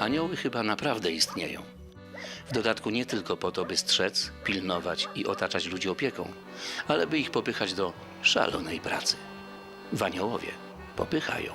Anioły chyba naprawdę istnieją. W dodatku nie tylko po to, by strzec, pilnować i otaczać ludzi opieką, ale by ich popychać do szalonej pracy. W aniołowie popychają.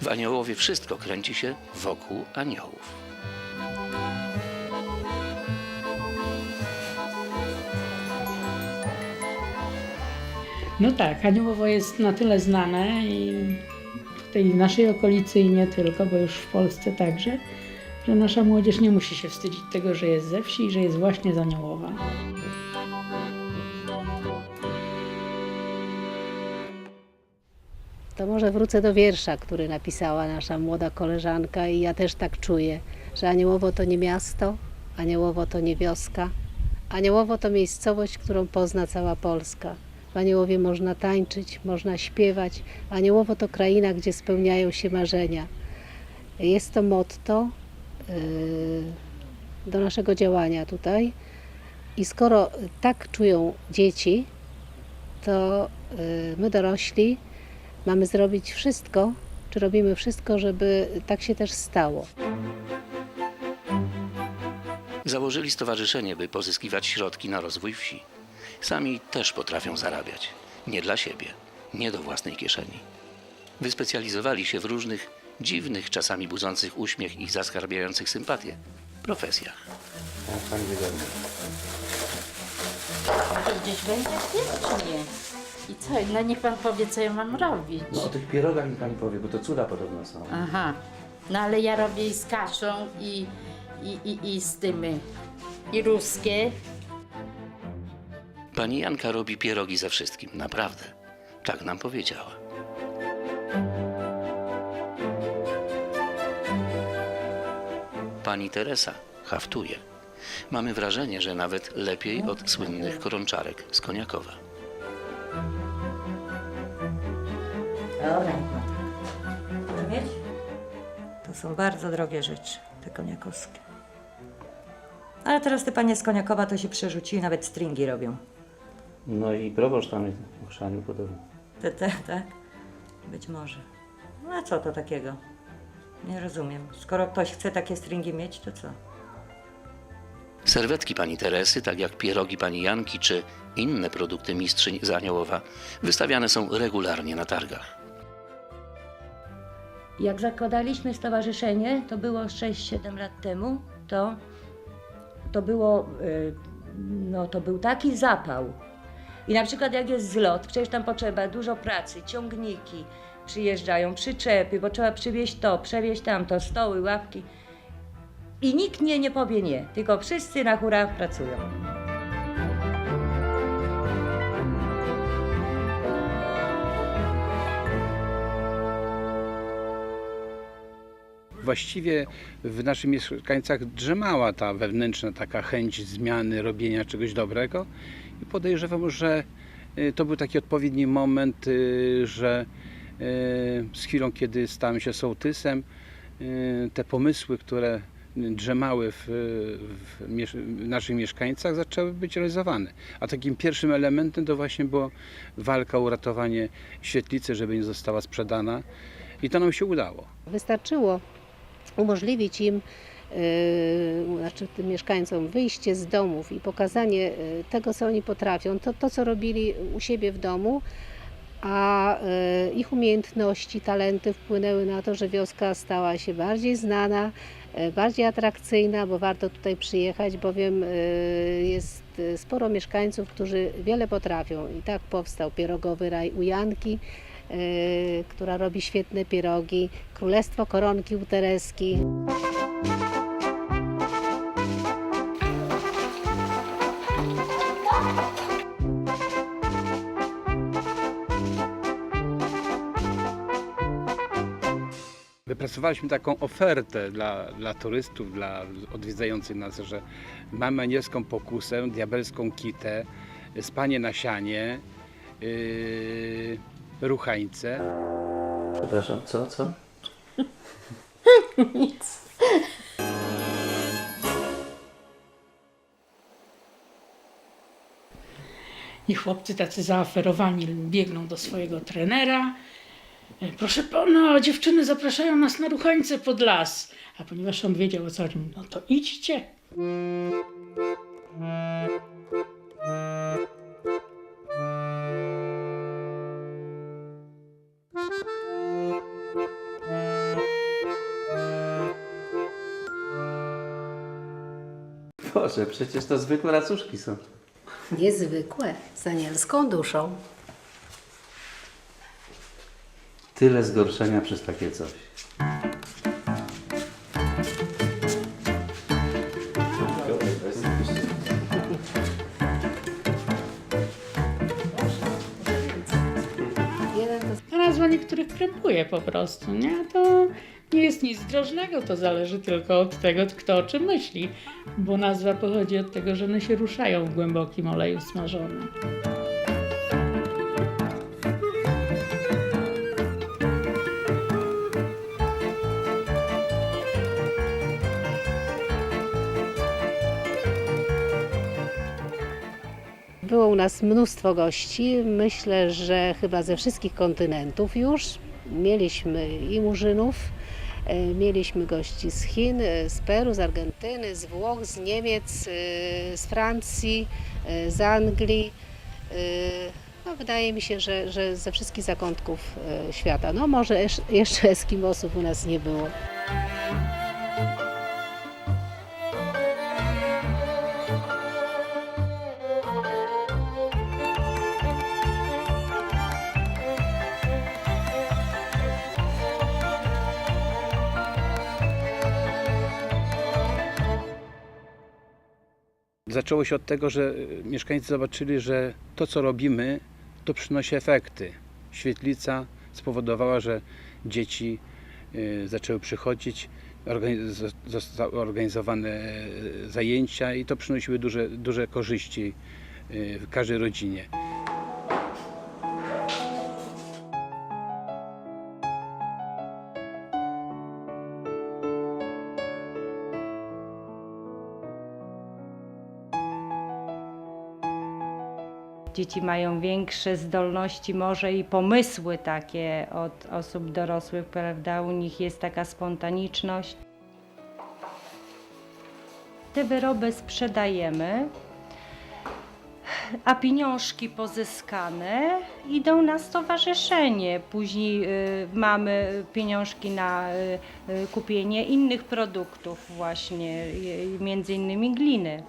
W aniołowie wszystko kręci się wokół aniołów. No tak, Aniołowo jest na tyle znane i w tej naszej okolicy i nie tylko, bo już w Polsce także, że nasza młodzież nie musi się wstydzić tego, że jest ze wsi i że jest właśnie z Aniołowa. To może wrócę do wiersza, który napisała nasza młoda koleżanka i ja też tak czuję, że Aniołowo to nie miasto, Aniołowo to nie wioska, Aniołowo to miejscowość, którą pozna cała Polska. W Aniołowie można tańczyć, można śpiewać. Aniołowo to kraina, gdzie spełniają się marzenia. Jest to motto yy, do naszego działania tutaj. I skoro tak czują dzieci, to yy, my dorośli mamy zrobić wszystko, czy robimy wszystko, żeby tak się też stało. Założyli stowarzyszenie, by pozyskiwać środki na rozwój wsi. Sami też potrafią zarabiać. Nie dla siebie, nie do własnej kieszeni. Wyspecjalizowali się w różnych dziwnych, czasami budzących uśmiech i zaskarbiających sympatię profesjach. To gdzieś będzie czy nie? I co? No niech pan powie, co ja mam robić. No o tych pierogach mi pani powie, bo to cuda podobno są. Aha. No ale ja robię i z kaszą, i, i, i, i z tymi, i ruskie. Pani Janka robi pierogi ze wszystkim, naprawdę. Tak nam powiedziała. Pani Teresa haftuje. Mamy wrażenie, że nawet lepiej od słynnych korączarek z Koniakowa. To są bardzo drogie rzeczy, te koniakowskie. Ale teraz te panie z Koniakowa to się przerzucili, nawet stringi robią. No i proboszcz tam jest w chrzaniu podobno. Te, te, tak? Być może. No a co to takiego? Nie rozumiem. Skoro ktoś chce takie stringi mieć, to co? Serwetki pani Teresy, tak jak pierogi pani Janki czy inne produkty mistrzyń z Aniołowa, wystawiane są regularnie na targach. Jak zakładaliśmy stowarzyszenie, to było 6-7 lat temu, to, to było, y, no to był taki zapał. I na przykład jak jest zlot, przecież tam potrzeba dużo pracy, ciągniki przyjeżdżają, przyczepy, bo trzeba przywieźć to, przewieźć tamto, stoły, ławki. I nikt nie, nie powie nie, tylko wszyscy na hura pracują. Właściwie w naszych mieszkańcach drzemała ta wewnętrzna taka chęć zmiany, robienia czegoś dobrego i podejrzewam, że y, to był taki odpowiedni moment, y, że y, z chwilą, kiedy stałem się sołtysem, te pomysły, które drzemały w, w, w naszych mieszkańcach, zaczęły być realizowane. A takim pierwszym elementem to właśnie było walka o uratowanie świetlicy, żeby nie została sprzedana. I to nam się udało. Wystarczyło umożliwić im, znaczy tym mieszkańcom, wyjście z domów i pokazanie yy, tego, co oni potrafią, to, to co robili u siebie w domu, a yy, ich umiejętności, talenty wpłynęły na to, że wioska stała się bardziej znana, bardziej atrakcyjna, bo warto tutaj przyjechać, bowiem jest sporo mieszkańców, którzy wiele potrafią. I tak powstał pierogowy raj u Janki, yy, która robi świetne pierogi, Królestwo Koronki u Wypracowaliśmy taką ofertę dla, dla turystów, dla odwiedzających nas, że mamy anielską pokusę, diabelską kitę, spanie na sianie, yy, ruchańce. Przepraszam, co, co? I chłopcy tacy zaaferowani biegną do swojego trenera. Proszę pana, dziewczyny zapraszają nas na ruchańce pod las. A ponieważ on wiedział o co chodzi, no to idźcie. Boże, przecież to zwykłe racuszki są. Niezwykłe, z anielską duszą. Tyle zgorszenia przez takie coś. Nazwa niektórych krępuje po prostu, nie? To nie jest nic drożnego, to zależy tylko od tego, kto o czym myśli. Bo nazwa pochodzi od tego, że one się ruszają w głębokim oleju smażonym. Było u nas mnóstwo gości. Myślę, że chyba ze wszystkich kontynentów już. Mieliśmy i Murzynów, e, mieliśmy gości z Chin, e, z Peru, z Argentyny, z Włoch, z Niemiec, e, z Francji, z Anglii. No, wydaje mi się, że, że ze wszystkich zakątków świata. No może esz- jeszcze Eskimosów u nas nie było. Zaczęło się od tego, że y, mieszkańcy zobaczyli, że to co robimy, to przynosi efekty. Świetlica spowodowała, że dzieci y, zaczęły przychodzić, zostały organizowane y, zajęcia i to przynosiły duże, duże korzyści w każdej rodzinie. Dzieci mają większe zdolności, może i pomysły takie od osób dorosłych, prawda? U nich jest taka spontaniczność. Te wyroby sprzedajemy, a pieniążki pozyskane idą na stowarzyszenie. Później y, mamy pieniążki na y, y, kupienie innych produktów, właśnie y, między innymi gliny.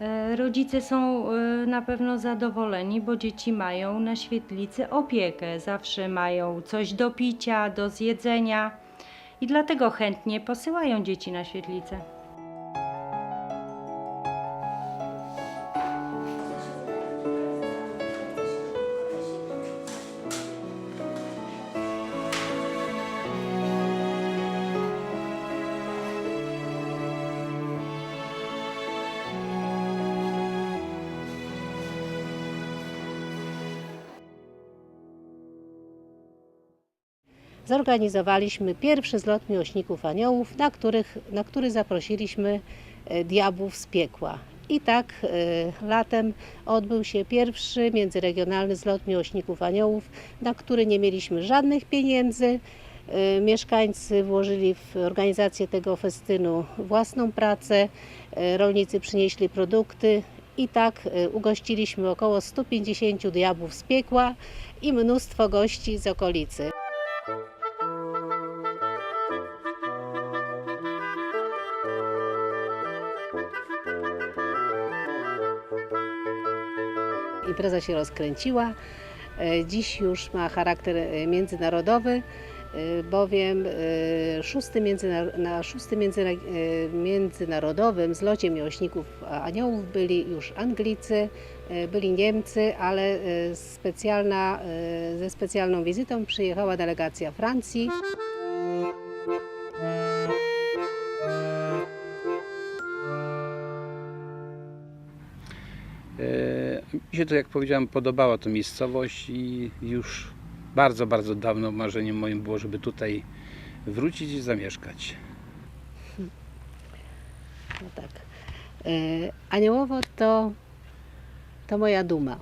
E, Rodzice są e, na pewno zadowoleni, bo dzieci mają na świetlicy opiekę. Zawsze mają coś do picia, do zjedzenia i dlatego chętnie posyłają dzieci na świetlicę. Zorganizowaliśmy pierwszy zlot miłośników aniołów, na, których, na który zaprosiliśmy e, diabłów z piekła. I tak e, latem odbył się pierwszy międzyregionalny zlot miłośników aniołów, na który nie mieliśmy żadnych pieniędzy. E, Mieszkańcy włożyli w organizację tego festynu własną pracę, rolnicy przynieśli produkty i tak ugościliśmy około 150 diabłów z piekła i mnóstwo gości z okolicy. Impreza się rozkręciła. E, Dziś już ma charakter e, międzynarodowy, e, bowiem szósty międzyna- na szóstym międzyna- międzynarodowym zlocie miłośników aniołów byli już Anglicy, byli Niemcy, ale specjalna, ze specjalną wizytą przyjechała delegacja Francji. Mi się to, jak powiedziałem, podobała to miejscowość i już bardzo, bardzo dawno marzeniem moim było, żeby tutaj wrócić i zamieszkać. No tak. E, Aniołowo to, to moja duma.